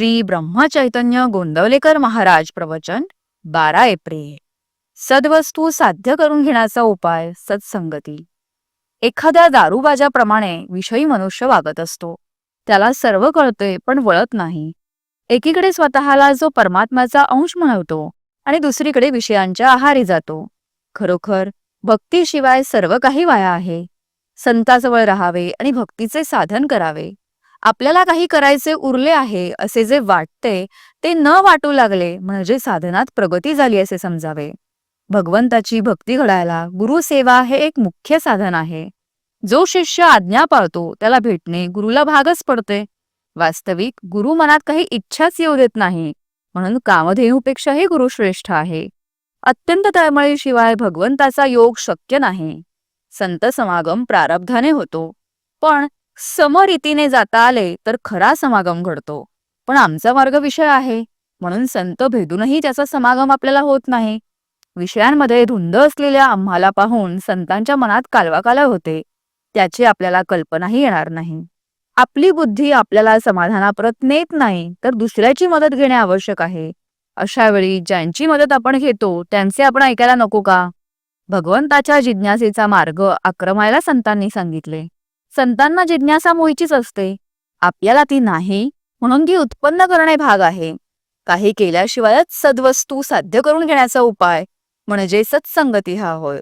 श्री ब्रह्मचैतन्य गोंदवलेकर महाराज प्रवचन बारा एप्रिल. सद्वस्तू साध्य करून घेण्याचा उपाय सत्संगती. एखाद्या दारूबाजाप्रमाणे विषयी मनुष्य वागत असतो. त्याला सर्व कळते पण वळत नाही. एकीकडे स्वतःला जो परमात्म्याचा अंश म्हणवतो आणि दुसरीकडे विषयांच्या आहारी जातो. खरोखर भक्तीशिवाय सर्व काही वाया आहे. संताजवळ राहावे आणि भक्तीचे साधन करावे. आपल्याला काही करायचे उरले आहे असे जे वाटते ते न वाटू लागले म्हणजे साधनात प्रगती झाली असे समजावे. भगवंताची भक्ती घडायला गुरुसेवा हे एक मुख्य साधन आहे. जो शिष्य आज्ञा पाळतो त्याला भेटणे गुरुला भागच पडते. वास्तविक गुरु मनात काही इच्छाच येऊ देत नाही म्हणून कामधेनूपेक्षाही गुरु श्रेष्ठ आहे. अत्यंत तळमळीशिवाय भगवंताचा योग शक्य नाही. संत समागम प्रारब्धाने होतो. पण समरीतीने जाता आले तर खरा समागम घडतो. पण आमचा मार्ग विषय आहे. म्हणून संत भेदूनही त्याचा समागम आपल्याला होत नाही. विषयांमध्ये धुंद असलेल्या आम्हाला पाहून संतांच्या मनात कालवाकाला होते. त्याची आपल्याला कल्पनाही येणार नाही. आपली बुद्धी आपल्याला समाधानाप्रत नेत नाही तर दुसऱ्याची मदत घेणे आवश्यक आहे. अशा वेळी ज्यांची मदत आपण घेतो त्यांचे आपण ऐकायला नको का? भगवंताच्या जिज्ञासेचा मार्ग आक्रमायला संतांनी सांगितले. संतांना जिज्ञासा मोहीचीच असते. आपल्याला ती नाही म्हणून ती उत्पन्न करणे भाग आहे. काही केल्याशिवायच सद्वस्तू साध्य करून घेण्याचा उपाय म्हणजे सत्संगती हा होय.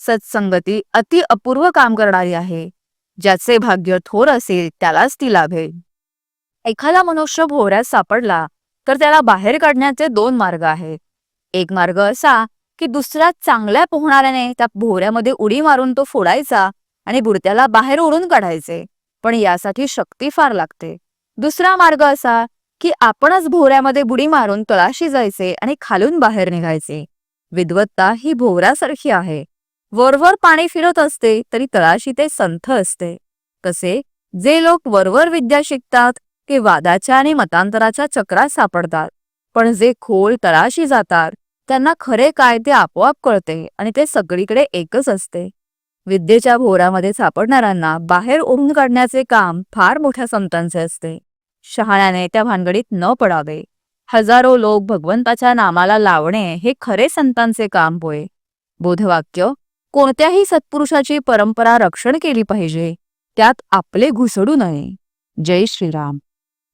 सत्संगती अति अपूर्व काम करणारी आहे. ज्याचे भाग्य थोर असेल त्यालाच ती लाभेल. एखादा मनुष्य भोवऱ्यात सापडला तर त्याला बाहेर काढण्याचे दोन मार्ग आहेत. एक मार्ग असा की दुसऱ्या चांगल्या पोहणाऱ्याने त्या भोवऱ्यामध्ये उडी मारून तो फोडायचा आणि बुडत्याला बाहेर ओढून काढायचे. पण यासाठी शक्ती फार लागते. दुसरा मार्ग असा की आपणच भोवऱ्यामध्ये बुडी मारून तळाशी जायचे आणि खालून बाहेर निघायचे. विद्वत्ता ही भोवऱ्यासारखी आहे. वरवर पाणी फिरत असते तरी तळाशी ते संथ असते. कसे जे लोक वरवर विद्या शिकतात ते वादाच्या आणि मतांतराच्या चक्रात सापडतात. पण जे खोल तळाशी जातात त्यांना खरे काय ते आपोआप कळते आणि ते सगळीकडे एकच असते. विद्येच्या भोरामध्ये सापडणाऱ्यांना बाहेर ओढून काढण्याचे काम फार मोठ्या संतांचे असते. शहाण्याने त्या भानगडीत न पडावे. हजारो लोक भगवंताच्या नामाला लावणे हे खरे संतांचे काम होय. बोधवाक्य कोणत्याही सत्पुरुषाची परंपरा रक्षण केली पाहिजे. त्यात आपले घुसडू नये. जय श्रीराम.